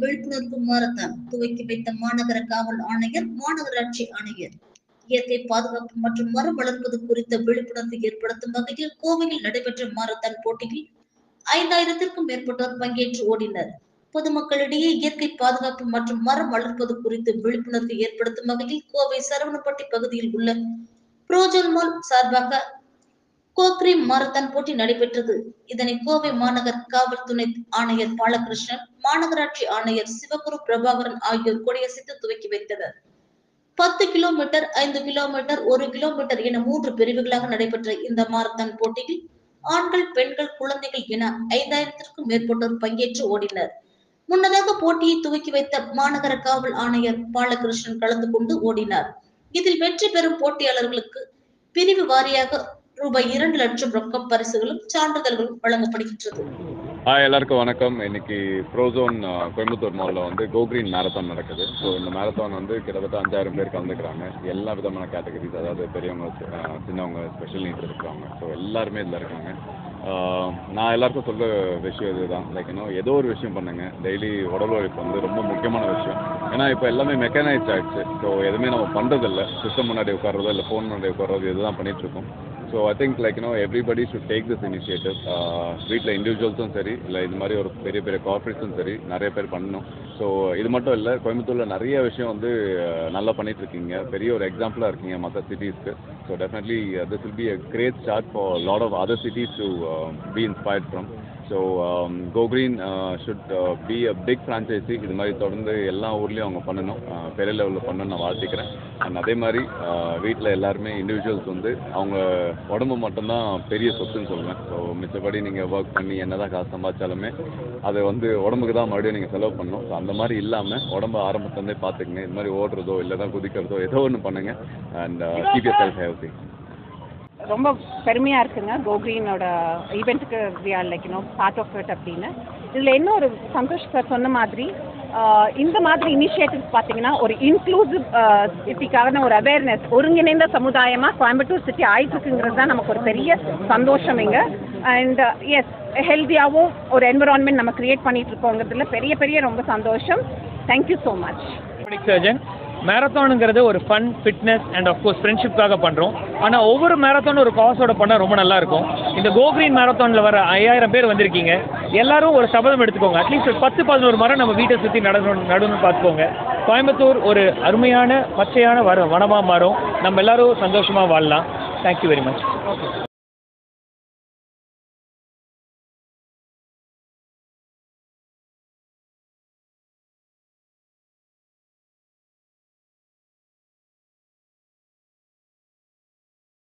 விழிப்புணர்வு மாரத்தான். துவக்கி வைத்த மாநகர காவல் ஆணையர் மாநகராட்சி ஆணையர். இயற்கை பாதுகாப்பு மற்றும் மரம் வளர்ப்பது குறித்த விழிப்புணர்வு ஏற்படுத்தும் வகையில் கோவையில் நடைபெற்ற மாரத்தான் போட்டியில் ஐந்தாயிரத்திற்கும் மேற்பட்டோர் பங்கேற்று ஓடினர். பொதுமக்களிடையே இயற்கை பாதுகாப்பு மற்றும் மரம் வளர்ப்பது குறித்து விழிப்புணர்வு ஏற்படுத்தும் வகையில் கோவை சரவணப்பட்டி பகுதியில் உள்ள புரோஜன் மால் சார்பாக கோக்ரி மாரத்தான் போட்டி நடைபெற்றது. இதனை கோவை மாநகர் காவல் துணை ஆணையர் பாலகிருஷ்ணன் மாநகராட்சி ஆணையர் சிவகுரு பிரபாகரன் ஆகியோர் கொடியசைத்து துவக்கி வைத்தனர். பத்து கிலோமீட்டர் ஐந்து கிலோமீட்டர் ஒரு கிலோமீட்டர் என மூன்று பிரிவுகளாக நடைபெற்ற இந்த மாரத்தான் போட்டியில் ஆண்கள் பெண்கள் குழந்தைகள் என ஐந்தாயிரத்திற்கும் மேற்பட்டோர் பங்கேற்று ஓடினர். முன்னதாக போட்டியை துவக்கி வைத்த மாநகர காவல் ஆணையர் பாலகிருஷ்ணன் கலந்து கொண்டு ஓடினார். இதில் வெற்றி பெறும் போட்டியாளர்களுக்கு பிரிவு வாரியாக ரூபாய் இரண்டு லட்சம் ரொக்க பரிசுகளும் சான்றிதழ்களும் வழங்கப்படுகின்றது. ஹாய் எல்லாருக்கும் வணக்கம். இன்னைக்கு ப்ரோசோன் கோயம்புத்தூர் மாலில் வந்து கோக்ரீன் மேரத்தான் நடக்குது. ஸோ இந்த மேரத்தான் வந்து கிட்டத்தட்ட அஞ்சாயிரம் பேர் கலந்துக்கிறாங்க. எல்லா விதமான கேட்டகரிஸ் அதாவது பெரியவங்க சின்னவங்க ஸ்பெஷல் நீட்ஸ் இருக்கிறவங்க. ஸோ எல்லாருமே இதில் இருக்காங்க. நான் எல்லாருக்கும் சொல்ல விஷயம் இதுதான். லைக் இன்னும் ஏதோ ஒரு விஷயம் பண்ணுங்க. டெய்லி உடல் உழைப்பு வந்து ரொம்ப முக்கியமான விஷயம். ஏன்னா இப்போ எல்லாமே மெக்கானைஸ் ஆகிடுச்சு ஸோ எதுவுமே நம்ம பண்ணுறதில்ல சிஸ்டம் முன்னாடி உட்காரதோ இல்லை ஃபோன் முன்னாடி உட்கார்றதோ இதுதான் பண்ணிட்டு இருக்கோம். So I think like you know everybody should take this initiative வீட்டில் இண்டிவிஜுவல்ஸும் சரி இல்லை இது மாதிரி ஒரு பெரிய பெரிய கார்பரேட்ஸும் சரி நிறைய பேர் பண்ணணும். ஸோ இது மட்டும் இல்லை கோயம்புத்தூரில் நிறைய விஷயம் வந்து நல்லா பண்ணிகிட்டு இருக்கீங்க பெரிய ஒரு எக்ஸாம்பிளாக இருக்கீங்க மற்ற சிட்டிஸ்க்கு so definitely this will be a great start for lot of other cities to be inspired from so go green should be a big franchisee இது மாதிரி தொடர்ந்து எல்லா ஊர்லேயும் அவங்க பண்ணணும். பெரிய லெவலில் பண்ணணும்னு நான் வாழ்த்திக்கிறேன். அண்ட் அதே மாதிரி வீட்டில் எல்லாருமே இண்டிவிஜுவல்ஸ் வந்து அவங்க உடம்பு மட்டும்தான் பெரிய சொத்துன்னு சொல்லுவேன். ஸோ மிச்சபடி நீங்கள் ஒர்க் பண்ணி என்ன தான் காசு சம்பாதிச்சாலுமே அதை வந்து உடம்புக்கு தான் மறுபடியும் நீங்கள் செலவு பண்ணணும். ஸோ அந்த மாதிரி இல்லாமல் உடம்பு ஆரம்பத்துலேருந்தே பார்த்துக்குங்க. இது மாதிரி ஓடுறதோ இல்லை தான் குதிக்கிறதோ ஏதோ ஒன்று பண்ணுங்கள் and keep your self healthy ரொம்ப பெருமையாக இருக்குங்க கோக்ரீனோட ஈவெண்ட்டுக்கு we are like you know part of it அப்படின்னு. இதில் என்ன ஒரு சந்தோஷ் சார் சொன்ன மாதிரி இந்த மாதிரி இனிஷியேட்டிவ்ஸ் பார்த்தீங்கன்னா ஒரு இன்க்ளூசிவ் சிட்டிக்கான ஒரு அவேர்னஸ் ஒருங்கிணைந்த சமுதாயமாக கோயம்புத்தூர் சிட்டி ஆயிட்டுருக்குங்கிறது தான் நமக்கு ஒரு பெரிய சந்தோஷம் இங்கே. அண்ட் எஸ் ஹெல்த்தியாகவும் ஒரு என்விரான்மெண்ட் நம்ம கிரியேட் பண்ணிட்டு இருக்கோங்கிறதுல பெரிய பெரிய ரொம்ப சந்தோஷம். தேங்க்யூ ஸோ மச் சர்ஜன் மேரத்தானுங்கிறது ஒரு fun fitness and of course ஃப்ரெண்ட்ஷிப்காக பண்ணுறோம் ஆனால் ஒவ்வொரு மேரத்தானும் ஒரு காசோட பண்ணால் ரொம்ப நல்லா இருக்கும். இந்த கோக்ரீன் மேரத்தானில் வர ஐயாயிரம் பேர் வந்திருக்கீங்க. எல்லாரும் ஒரு சபதம் எடுத்துக்கோங்க. அட்லீஸ்ட் ஒரு பத்து பதினோரு மரம் நம்ம வீட்டை சுற்றி நடணும் நடணும்னு பார்த்துக்கோங்க. கோயம்புத்தூர் ஒரு அருமையான பச்சையான வர வனமாக மாறும். நம்ம எல்லாரும் சந்தோஷமாக வாழலாம். Thank you very much okay